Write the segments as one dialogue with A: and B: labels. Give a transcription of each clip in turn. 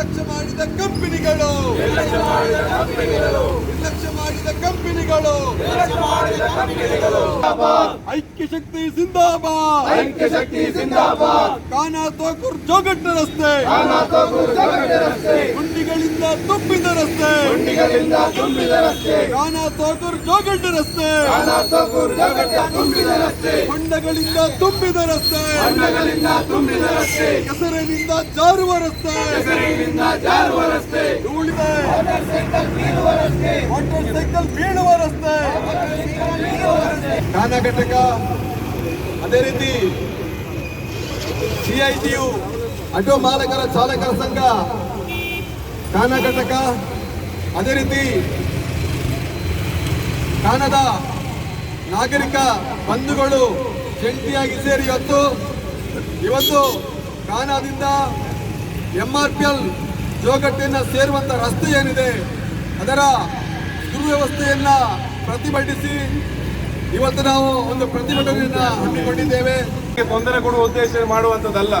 A: ನಿರ್ಲಕ್ಷ್ಯ ಮಾಡಿದ ಕಂಪನಿಗಳು. ನಿರ್ಲಕ್ಷ್ಯ ಮಾಡಿದ ಕಂಪನಿಗಳು. ಐಕ್ಯ ಶಕ್ತಿ ಜಿಂದಾಬಾದ್
B: ಐಕ್ಯ ಶಕ್ತಿ ಜಿಂದಾಬಾದ್
A: ಕಾನಾ ತೋಕೂರ್ ಜೋಗಟ್ಟ ರಸ್ತೆ. ಗುಂಡಿಗಳಿಂದ ತುಂಬಿದ ರಸ್ತೆ.
B: ಗುಂಡಿಗಳಿಂದ ತುಂಬಿದ ರಸ್ತೆ.
A: ಕಾನಾ ತೋಕೂರ್ ಜೋಗಟ್ಟ ರಸ್ತೆ.
B: ಕಾನಾತೋಗೂರು ಜೋಗಟ್ಟ ತುಂಬಿದ ರಸ್ತೆ.
A: ಹೊಂಡಗಳಿಂದ ತುಂಬಿದ ರಸ್ತೆ.
B: ಹೊಂಡಗಳಿಂದ ತುಂಬಿದ ರಸ್ತೆ
A: ಕೆಸರಿನಿಂದ ಜಾರುವ ರಸ್ತೆ
B: ಹೆಸರಿನಿಂದ ಜಾರುವ ರಸ್ತೆ
A: ಧೂಳಿದೆ ಮೋಟಾರ್ ಸೈಕಲ್ ಬೀಳುವ ರಸ್ತೆ ಕಾನ ಘಟಕ ಅದೇ ರೀತಿ ಸಿಐಟಿಯು ಆಟೋ ಮಾಲಕರ ಚಾಲಕರ ಸಂಘ ಘಟಕ ಅದೇ ರೀತಿ ಕಾನದ ನಾಗರಿಕ ಬಂಧುಗಳು ಜಂಟಿಯಾಗಿ ಸೇರಿ ಇವತ್ತು ಇವತ್ತು ಕಾನಾದಿಂದ ಎಂ ಆರ್ ಪಿ ಎಲ್ ಸೇರುವಂಥ ರಸ್ತೆ ಏನಿದೆ, ಅದರ ದುರ್ವ್ಯವಸ್ಥೆಯನ್ನ ಪ್ರತಿಭಟಿಸಿ ಇವತ್ತು ನಾವು ಒಂದು ಪ್ರತಿಭಟನೆಯನ್ನ ಹಮ್ಮಿಕೊಂಡಿದ್ದೇವೆ.
C: ತೊಂದರೆ ಕೊಡುವ ಉದ್ದೇಶ ಮಾಡುವಂಥದ್ದಲ್ಲ.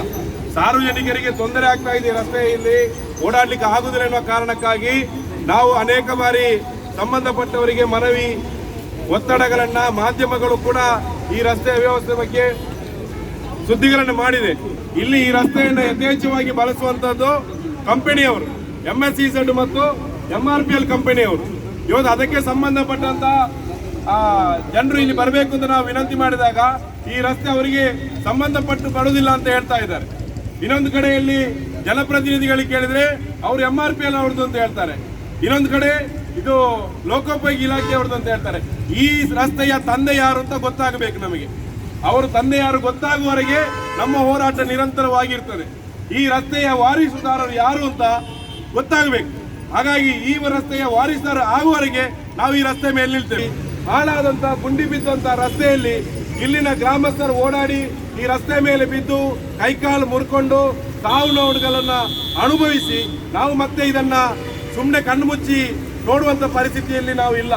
C: ಸಾರ್ವಜನಿಕರಿಗೆ ತೊಂದರೆ ಆಗ್ತಾ ಇದೆ ರಸ್ತೆಯಲ್ಲಿ ಓಡಾಡ್ಲಿಕ್ಕೆ ಆಗುದಿಲ್ಲ ಎನ್ನುವ ಕಾರಣಕ್ಕಾಗಿ ನಾವು ಅನೇಕ ಬಾರಿ ಸಂಬಂಧಪಟ್ಟವರಿಗೆ ಮನವಿ ಒತ್ತಡಗಳನ್ನ ಮಾಧ್ಯಮಗಳು ಕೂಡ ಈ ರಸ್ತೆಯ ವ್ಯವಸ್ಥೆ ಬಗ್ಗೆ ಸುದ್ದಿಗಳನ್ನು ಮಾಡಿದೆ. ಇಲ್ಲಿ ಈ ರಸ್ತೆಯನ್ನು ಯಥೇಚ್ಛವಾಗಿ ಬಳಸುವಂತದ್ದು ಕಂಪನಿಯವರು ಎಂ ಎಸ್ ಸಿ ಮತ್ತು ಎಂ ಆರ್ ಪಿ ಎಲ್ ಕಂಪನಿಯವರು. ಇವತ್ತು ಅದಕ್ಕೆ ಸಂಬಂಧಪಟ್ಟಂತ ಜನರು ಇಲ್ಲಿ ಬರಬೇಕು ಅಂತ ನಾವು ವಿನಂತಿ ಮಾಡಿದಾಗ ಈ ರಸ್ತೆ ಅವರಿಗೆ ಸಂಬಂಧಪಟ್ಟು ಬರುವುದಿಲ್ಲ ಅಂತ ಹೇಳ್ತಾ ಇದ್ದಾರೆ. ಇನ್ನೊಂದು ಕಡೆಯಲ್ಲಿ ಜನಪ್ರತಿನಿಧಿಗಳಿಗೆ ಕೇಳಿದ್ರೆ ಅವರು ಎಂ ಆರ್ ಪಿ ಎಲ್ ಅವ್ರದ್ದು ಅಂತ ಹೇಳ್ತಾರೆ. ಇನ್ನೊಂದು ಕಡೆ ಇದು ಲೋಕೋಪಯೋಗಿ ಇಲಾಖೆ ಅವ್ರದ್ದು ಅಂತ ಹೇಳ್ತಾರೆ. ಈ ರಸ್ತೆಯ ತಂದೆ ಯಾರು ಅಂತ ಗೊತ್ತಾಗಬೇಕು ನಮಗೆ. ಅವರು ತಂದೆ ಯಾರು ಗೊತ್ತಾಗುವವರೆಗೆ ನಮ್ಮ ಹೋರಾಟ ನಿರಂತರವಾಗಿರ್ತದೆ. ಈ ರಸ್ತೆಯ ವಾರಿಸುದಾರರು ಯಾರು ಅಂತ ಗೊತ್ತಾಗಬೇಕು. ಹಾಗಾಗಿ ಈ ರಸ್ತೆಯ ವಾರಿಸುದಾರ ಆಗುವವರೆಗೆ ನಾವು ಈ ರಸ್ತೆ ಮೇಲೆ ನಿಲ್ತೇವೆ. ಹಾಳಾದಂತ, ಗುಂಡಿ ಬಿದ್ದಂತ ರಸ್ತೆಯಲ್ಲಿ ಇಲ್ಲಿನ ಗ್ರಾಮಸ್ಥರು ಓಡಾಡಿ ಈ ರಸ್ತೆ ಮೇಲೆ ಬಿದ್ದು ಕೈಕಾಲು ಮುರ್ಕೊಂಡು ಸಾವು ನೋವುಗಳನ್ನ ಅನುಭವಿಸಿ ನಾವು ಮತ್ತೆ ಇದನ್ನ ಸುಮ್ಮನೆ ಕಣ್ಣು ಮುಚ್ಚಿ ನೋಡುವಂತ ಪರಿಸ್ಥಿತಿಯಲ್ಲಿ ನಾವು ಇಲ್ಲ.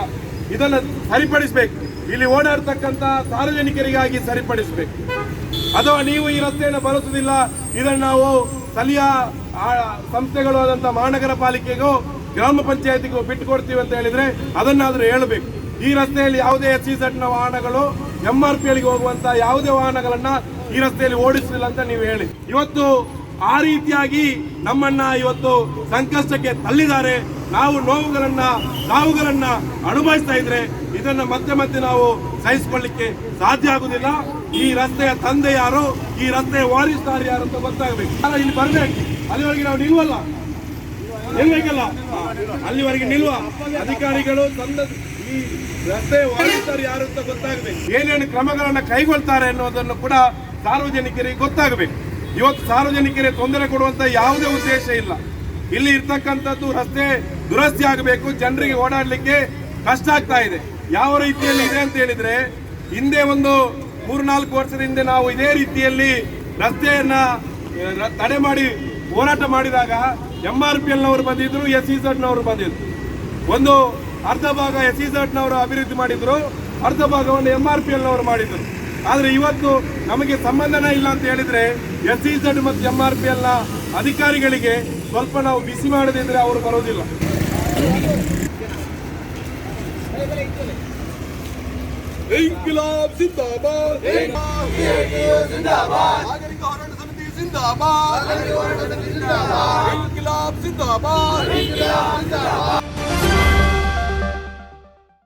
C: ಇದನ್ನ ಸರಿಪಡಿಸಬೇಕು. ಇಲ್ಲಿ ಓಡಾಡ್ತಕ್ಕಂತ ಸಾರ್ವಜನಿಕರಿಗಾಗಿ ಸರಿಪಡಿಸಬೇಕು. ಅಥವಾ ನೀವು ಈ ರಸ್ತೆಯನ್ನು ಬಳಸುವುದಿಲ್ಲ, ಇದನ್ನು ನಾವು ಸ್ಥಳೀಯ ಸಂಸ್ಥೆಗಳು ಆದಂಥ ಮಹಾನಗರ ಪಾಲಿಕೆಗೂ, ಗ್ರಾಮ ಪಂಚಾಯತಿಗೂ ಬಿಟ್ಟು ಕೊಡ್ತೀವಿ ಅಂತ ಹೇಳಿದ್ರೆ ಅದನ್ನಾದ್ರೂ ಹೇಳಬೇಕು. ಈ ರಸ್ತೆಯಲ್ಲಿ ಯಾವುದೇ ಎಸ್ ಸಿ ನ ವಾಹನಗಳು ಎಂ ಆರ್ ಪಿ ಯಾವುದೇ ವಾಹನಗಳನ್ನ ಈ ರಸ್ತೆಯಲ್ಲಿ ಓಡಿಸಲಿಲ್ಲ ಅಂತ ನೀವು ಹೇಳಿ. ಇವತ್ತು ಆ ರೀತಿಯಾಗಿ ನಮ್ಮನ್ನ ಇವತ್ತು ಸಂಕಷ್ಟಕ್ಕೆ ತಳ್ಳಿದ್ದಾರೆ. ನಾವು ನೋವುಗಳನ್ನ, ಸಾವುಗಳನ್ನ ಅನುಭವಿಸ್ತಾ ಇದ್ರೆ ಇದನ್ನ ಮತ್ತೆ ಮತ್ತೆ ನಾವು ಸಹಿಸಿಕೊಳ್ಳಿಕ್ಕೆ ಸಾಧ್ಯ ಆಗುದಿಲ್ಲ. ಈ ರಸ್ತೆಯ ತಂದೆ ಯಾರು? ಈ ರಸ್ತೆಯ ವಾರಿಸ್ತಾರ ಯಾರು ಅಂತ ಗೊತ್ತಾಗಬೇಕು. ಇಲ್ಲಿ ಬರ್ಬೇಕು. ಅಲ್ಲಿವರೆಗೆ ನಾವು ನಿಲ್ವಲ್ಲ. ನಿಲ್ಬೇಕಲ್ಲ? ಅಲ್ಲಿವರೆಗೆ ನಿಲ್ವ. ಅಧಿಕಾರಿಗಳು ತಂದ ಈ ರಸ್ತೆ ವಾರಿಸ್ತಾರೆ ಯಾರು ಅಂತ ಗೊತ್ತಾಗಬೇಕು. ಏನೇನು ಕ್ರಮಗಳನ್ನ ಕೈಗೊಳ್ತಾರೆ ಅನ್ನೋದನ್ನು ಕೂಡ ಸಾರ್ವಜನಿಕರಿಗೆ ಗೊತ್ತಾಗಬೇಕು. ಇವತ್ತು ಸಾರ್ವಜನಿಕರಿಗೆ ತೊಂದರೆ ಕೊಡುವಂತ ಯಾವುದೇ ಉದ್ದೇಶ ಇಲ್ಲ. ಇಲ್ಲಿ ಇರ್ತಕ್ಕಂಥದ್ದು ರಸ್ತೆ ದುರಸ್ತಿ ಆಗಬೇಕು, ಜನರಿಗೆ ಓಡಾಡಲಿಕ್ಕೆ ಕಷ್ಟ ಆಗ್ತಾ ಇದೆ. ಯಾವ ರೀತಿಯಲ್ಲಿ ಇದೆ ಅಂತ ಹೇಳಿದ್ರೆ, ಹಿಂದೆ ಒಂದು ಮೂರ್ನಾಲ್ಕು ವರ್ಷದ ಹಿಂದೆ ನಾವು ಇದೇ ರೀತಿಯಲ್ಲಿ ರಸ್ತೆಯನ್ನ ತಡೆ ಮಾಡಿ ಹೋರಾಟ ಮಾಡಿದಾಗ ಎಂ ಆರ್ ಪಿ ಎಲ್ನವರು ಬಂದಿದ್ರು ಎಸ್ ಸಿ ನವರು ಬಂದಿದ್ರು. ಒಂದು ಅರ್ಧ ಭಾಗ ಎಸ್ ಇ ನವರು ಅಭಿವೃದ್ಧಿ ಮಾಡಿದ್ರು, ಅರ್ಧ ಭಾಗವನ್ನು ಎಂ ಆರ್ ಪಿ ಎಲ್ನವರು ಮಾಡಿದ್ರು. ಆದರೆ ಇವತ್ತು ನಮಗೆ ಸಂಬಂಧನೇ ಇಲ್ಲ ಅಂತ ಹೇಳಿದ್ರೆ ಎಸ್ ಸಿ ಮತ್ತು ಎಂ ಆರ್ ಪಿ ಎಲ್ನ ಅಧಿಕಾರಿಗಳಿಗೆ ಸ್ವಲ್ಪ ನಾವು ಬಿಸಿ ಮಾಡದಿದ್ರೆ ಅವರು ಬರೋದಿಲ್ಲ.
A: ಇಂಕ್ಲಾಬ್ ಜಿಂದಾಬಾದ್ ನಾಗರಿಕ ಹೋರಾಟ ಸಮಿತಿ ಜಿಂದಾಬಾದ್ ಇಂಕಿಲಾಬ್ ಜಿಂದಾಬಾದ್